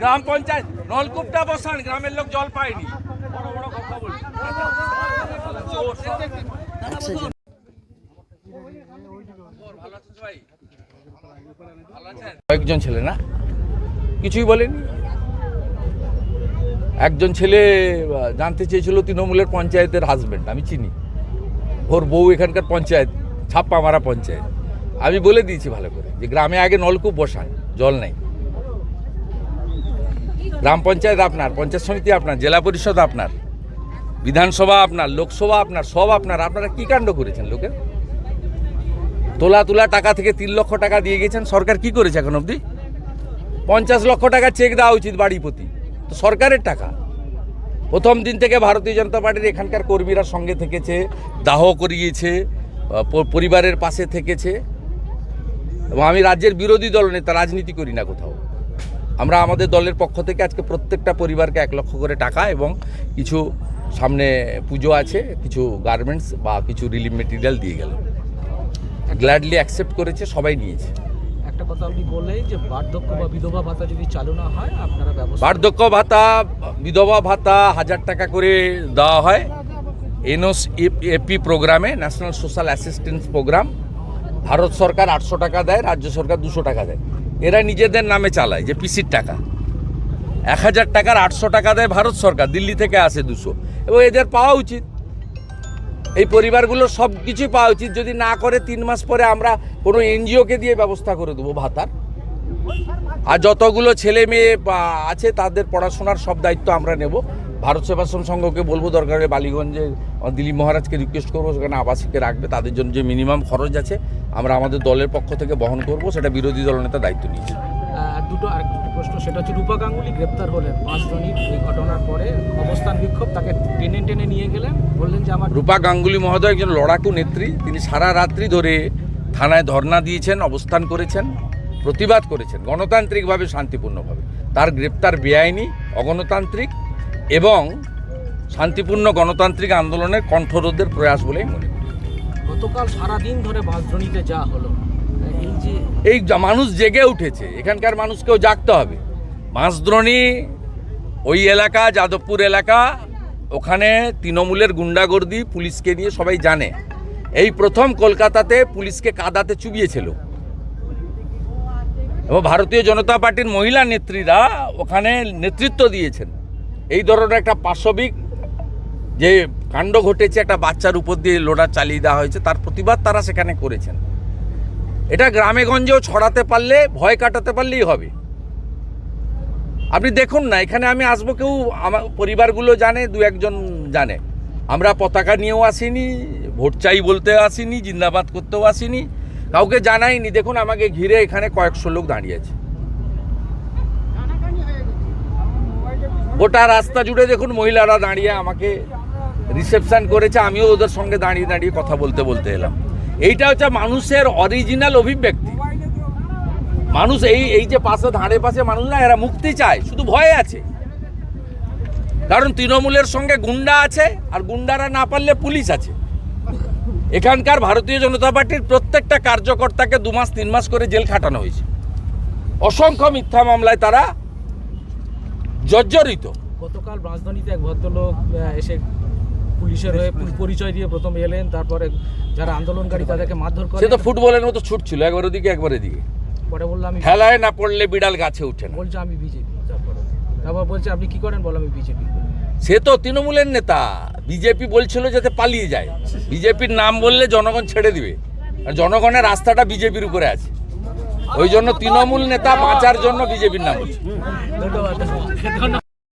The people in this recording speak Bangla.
গ্রাম পঞ্চায়েত, নলকূপটা বসান, গ্রামের লোক জল পায়নি। কয়েকজন ছেলে না? কিছুই বলেনি। একজন ছেলে জানতে চেয়েছিল তৃণমূলের পঞ্চায়েতের হাজবেন্ড আমি চিনি। ওর বউ এখানকার পঞ্চায়েত ছাপ্পা মারা পঞ্চায়েত। আমি বলে দিয়েছি ভালো করে যে গ্রামে আগে নলকূপ বসান, জল নেই। গ্রাম পঞ্চায়েত আপনার, পঞ্চায়েত সমিতি আপনার, জেলা পরিষদ আপনার, বিধানসভা আপনার, লোকসভা আপনার, সব আপনার। আপনারা কি কাণ্ড করেছেন লোকের? তোলা তোলা টাকা থেকে তিন লক্ষ টাকা দিয়ে গেছেন, সরকার কি করেছে এখন অবধি? পঞ্চাশ লক্ষ টাকা চেক দেওয়া উচিত বাড়ি প্রতি। তো সরকারের টাকা। প্রথম দিন থেকে ভারতীয় জনতা পার্টির এখানকার কর্মীরা সঙ্গে থেকেছে, দাহ করিয়েছে পরিবারের পাশে থেকেছে। এবং আমি রাজ্যের বিরোধী দল নেতা, রাজনীতি করি না কোথাও। আমরা আমাদের দলের পক্ষ থেকে আজকে প্রত্যেকটা পরিবারকে এক লক্ষ করে টাকা এবং কিছু সামনে পুজো আছে কিছু গার্মেন্টস বা কিছু রিলিফ মেটেরিয়াল দিয়ে গেল। গ্ল্যাডলি অ্যাকসেপ্ট করেছে সবাই নিয়েছে। একটা কথা আপনি বললেন যে বার্ধক্য বা বিধবা ভাতা যদি চালু না হয় আপনারা ব্যবস্থা বার্ধক্য ভাতা বিধবা ভাতা হাজার টাকা করে দেওয়া হয়। এনওস এপি প্রোগ্রামে national social assistance programme Bharat সরকার আটশো টাকা দেয় রাজ্য সরকার দুশো টাকা দেয়। এরা নিজেদের নামে চালায় যে পিসির টাকা। এক হাজার টাকার আটশো টাকা দেয় ভারত সরকার, দিল্লি থেকে আসে দুশো। এবং এদের পাওয়া উচিত। এই পরিবারগুলো সব কিছুই পাওয়া উচিত। যদি না করে তিন মাস পরে আমরা কোনো এনজিওকে দিয়ে ব্যবস্থা করে দেবো ভাতার। আর যতগুলো ছেলে মেয়ে আছে, তাদের পড়াশোনার সব দায়িত্ব আমরা নেব। ভারত সেবাশ্রম সংঘকে বলব দরকার হলে বালিগঞ্জে দিলীপ মহারাজকে রিকোয়েস্ট করব সেখানে আবাসিকে রাখবে তাদের জন্য যে মিনিমাম খরচ আছে আমরা আমাদের দলের পক্ষ থেকে বহন করব সেটা বিরোধী দলনেতা দায়িত্ব নিয়েছে। দুটো আর দুটো প্রশ্ন সেটা হচ্ছে রূপা গাঙ্গুলি গ্রেপ্তার হলেন। পাঁচজনই এই ঘটনার পরে অবস্থান বিক্ষোভ তাকে টেনে টেনে নিয়ে গেলেন বললেন যে আমার রূপা গাঙ্গুলি মহোদয় একজন লড়াকু নেত্রী তিনি সারা রাত্রি ধরে থানায় ধর্ণা দিয়েছেন অবস্থান করেছেন প্রতিবাদ করেছেন গণতান্ত্রিকভাবে শান্তিপূর্ণভাবে। তার গ্রেপ্তার বেআইনি অগণতান্ত্রিক এবং শান্তিপূর্ণ গণতান্ত্রিক আন্দোলনের কণ্ঠরোধের প্রয়াস বলেই মনে করি। গতকাল সারাদিন ধরে বাঁশদ্রোণীতে যা হলো এই যে এই মানুষ জেগে উঠেছে এখানকার মানুষকেও জাগতে হবে। বাঁশদ্রোণী ওই এলাকা যাদবপুর এলাকা ওখানে তৃণমূলের গুন্ডাগর্দি পুলিশকে নিয়ে সবাই জানে। এই প্রথম কলকাতাতে পুলিশকে কাদাতে চুবিয়েছিল। এবং ভারতীয় জনতা পার্টির মহিলা নেত্রীরা ওখানে নেতৃত্ব দিয়েছেন। এই ধরনের একটা পাশবিক যে কাণ্ড ঘটেছে, একটা বাচ্চার উপর দিয়ে লোডার চালিয়ে দেওয়া হয়েছে, তার প্রতিবাদ তারা সেখানে করেছেন। এটা গ্রামে গঞ্জেও ছড়াতে পারলে, ভয় কাটাতে পারলেই হবে। আপনি দেখুন না, এখানে আমি আসব, কেউ আমার পরিবারগুলো জানে, দু একজন জানে। আমরা পতাকা নিয়েও আসিনি, ভোট চাই বলতে আসিনি, জিন্দাবাদ করতেও আসিনি। কাউকে জানাইনি। দেখুন, আমাকে ঘিরে এখানে কয়েকশো লোক দাঁড়িয়ে গোটা রাস্তা জুড়ে দেখুন মহিলারা দাঁড়িয়ে আমাকে রিসেপশন করেছে, আমিও ওদের সঙ্গে দাঁড়িয়ে দাঁড়িয়ে কথা বলতে বলতে এলাম। এইটা হচ্ছে মানুষের অরিজিনাল অভিব্যক্তি। মানুষ এই এই যে পাশে ধারে পাশে মানুষ না, এরা মুক্তি চায়, শুধু ভয়ে আছে। কারণ তৃণমূলের সঙ্গে গুন্ডা আছে, আর গুন্ডারা না পারলে পুলিশ আছে। এখানকার ভারতীয় জনতা পার্টির প্রত্যেকটা কার্যকর্তাকে দু মাস, তিন মাস করে জেল খাটানো হয়েছে। অসংখ্য মিথ্যা মামলায় তারা জর্জরিত। গতকাল রাজধানীতে এক ভদ্রলোক এসে পুলিশের হয়ে পরিচয় দিয়ে প্রথম এলেন তারপরে যারা আন্দোলনকারী তাদেরকে মারধর করে। সে তো ফুটবলের মতো ছুটছিল একবার ওদিকে একবার এদিকে। পরে বলল আমি খেলায় না পড়লে বিড়াল গাছে ওঠে না। বলছে আমি বিজেপি। তারপরে তারপর বলছে আপনি কি করেন? বলো আমি বিজেপি সে তো তৃণমূলের নেতা। বিজেপি বলছিল যাতে পালিয়ে যায়। বিজেপির নাম বললে জনগণ ছেড়ে দিবে। আর জনগণের রাস্তাটা বিজেপির উপরে আছে। ওই জন্য তৃণমূল নেতা বাঁচার জন্য বিজেপির নাম